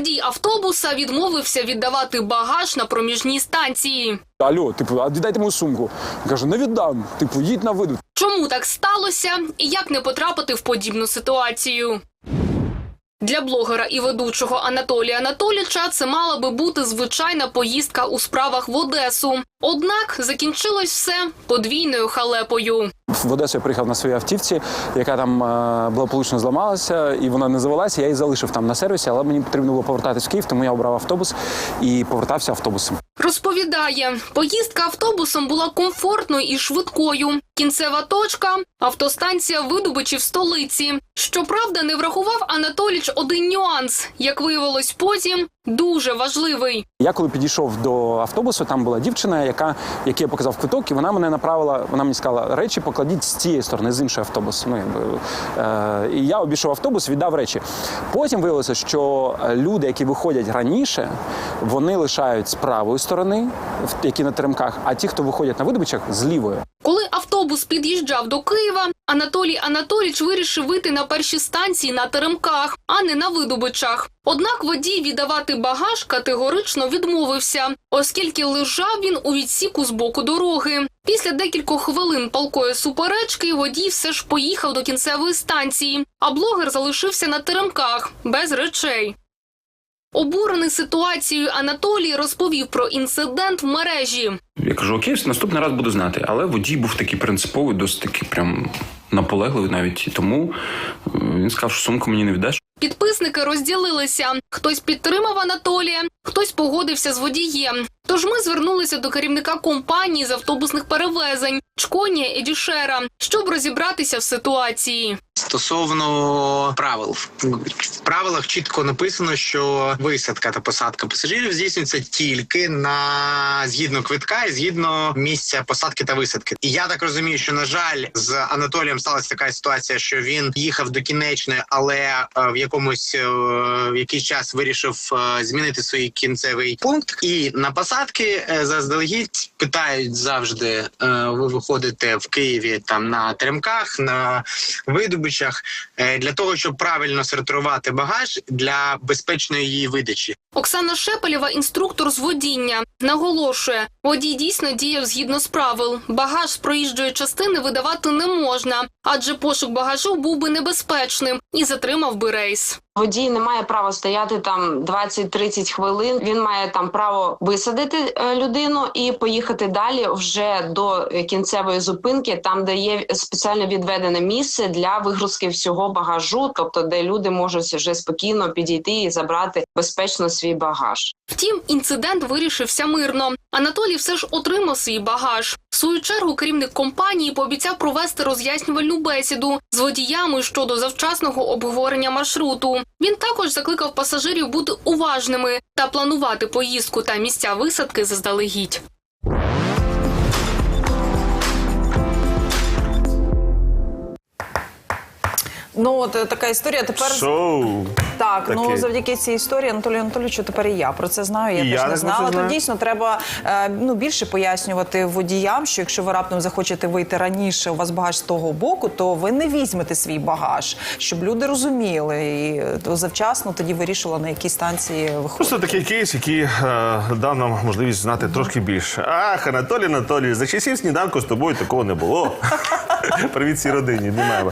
Водій автобуса відмовився віддавати багаж на проміжній станції. Алло, типу, а віддайте мою сумку. Я кажу, не віддам. Типу, їдь на виду. Чому так сталося і як не потрапити в подібну ситуацію? Для блогера і ведучого Анатолія Анатоліча це мала би бути звичайна поїздка у справах в Одесу. Однак закінчилось все подвійною халепою. В Одесу я приїхав на своїй автівці, яка там е, благополучно зламалася, і вона не завелася. Я її залишив там на сервісі, але мені потрібно було повертатись в Київ, тому я обрав автобус і повертався автобусом. Розповідає, поїздка автобусом була комфортною і швидкою. Кінцева точка автостанція видобичів столиці. Щоправда, не врахував Анатоліч один нюанс, як виявилось потім, дуже важливий. Я коли підійшов до автобусу, там була дівчина, яка якій я показав квиток, і вона мене направила. Вона мені сказала, речі покладіть з цієї сторони, з іншого автобусу. Ну якби е, і я обійшов автобус, віддав речі. Потім виявилося, що люди, які виходять раніше, вони лишають з правої сторони, які на теремках, а ті, хто виходять на видобичах, з лівої. Коли автобус під'їжджав до Києва, Анатолій Анатоліч вирішив вийти на перші станції на Теремках, а не на видобичах. Однак водій віддавати багаж категорично відмовився, оскільки лежав він у відсіку з боку дороги. Після декількох хвилин палкої суперечки водій все ж поїхав до кінцевої станції, а блогер залишився на теремках без речей. Обурений ситуацією Анатолій розповів про інцидент в мережі. Я кажу, окей, наступний раз буду знати. Але водій був такий принциповий, досить такий прям наполегливий навіть. І тому е, він сказав, що сумку мені не віддаш. Підписники розділилися. Хтось підтримав Анатолія, хтось погодився з водієм. Тож ми звернулися до керівника компанії з автобусних перевезень Чконі Едішера, щоб розібратися в ситуації. Стосовно правил в правилах чітко написано, що висадка та посадка пасажирів здійснюється тільки на згідно квитка і згідно місця посадки та висадки. І я так розумію, що на жаль, з Анатолієм сталася така ситуація, що він їхав до кінечної, але е, в якомусь е, в якийсь час вирішив е, змінити свій кінцевий пункт. І на посадки заздалегідь питають завжди: ви виходите в Києві там на теремках, на видобичах е, для того, щоб правильно сортувати багаж для безпечної її видачі. Оксана Шепелєва, інструктор з водіння, наголошує, водій дійсно діяв згідно з правил. Багаж з проїжджої частини видавати не можна, адже пошук багажу був би небезпечним і затримав би рейс. Водій не має права стояти там 20-30 хвилин. Він має там право висадити е, людину і поїхати далі вже до е, кінцевої зупинки, там де є спеціально відведене місце для вигрузки всього багажу, тобто де люди можуть вже спокійно підійти і забрати безпечно свій багаж. Втім, інцидент вирішився мирно. Анатолій все ж отримав свій багаж. В свою чергу керівник компанії пообіцяв провести роз'яснювальну бесіду з водіями щодо завчасного обговорення маршруту. Він також закликав пасажирів бути уважними та планувати поїздку та місця висадки заздалегідь. Ну от е, така історія. Тепер Шоу. так. таке. Ну завдяки цій історії Анатолію Анатолійовичу тепер і я про це знаю. Я І теж я не так знала. про це То знаю. дійсно треба е, ну більше пояснювати водіям, що якщо ви раптом захочете вийти раніше, у вас багаж з того боку, то ви не візьмете свій багаж, щоб люди розуміли і е, то завчасно тоді вирішували на якій станції виходити. Просто такий кейс, який е, дав нам можливість знати трошки більше. Ах, Анатолій Анатолійович, за часів сніданку з тобою такого не було. Привіт всій родині, обнімаємо.